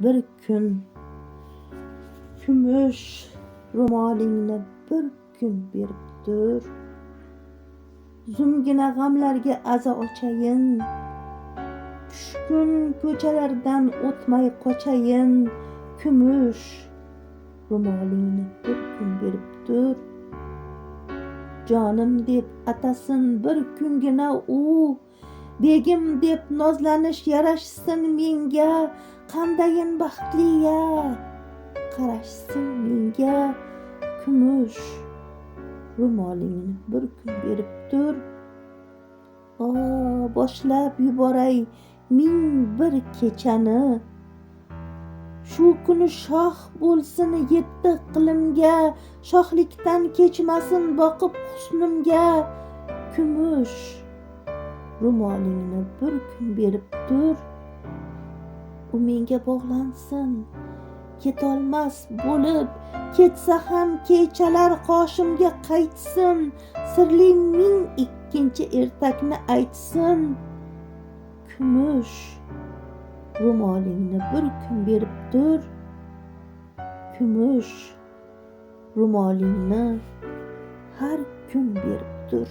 bir kun kumush ro'molingni bir kun beribdir zumgina g'amlarga aza ochayin tushkun ko'chalardan o'tmay qochayin kumush ro'molingni bir kun beribdir jonim deb atasin bir kungina u. Begim deb nozlanish yarashsin menga qandayin baxtli-ya qarashsin menga kumush ro'molingni bir kun beribdir o boshlab yuboray ming bir kechani shu kuni shoh bo'lsin yetti iqlimga shohlikdan kechmasin boqib husnimga kumush ro'molingni bir kun beribdir u menga bog'lansin ketolmas bo'lib ketsa ham kechalar qoshimga qaytsin. Sirli ming ikkinchi ertakni aytsin. Kumush ro'molingni bir kun beribdir kumush ro'molingni har kun beribdir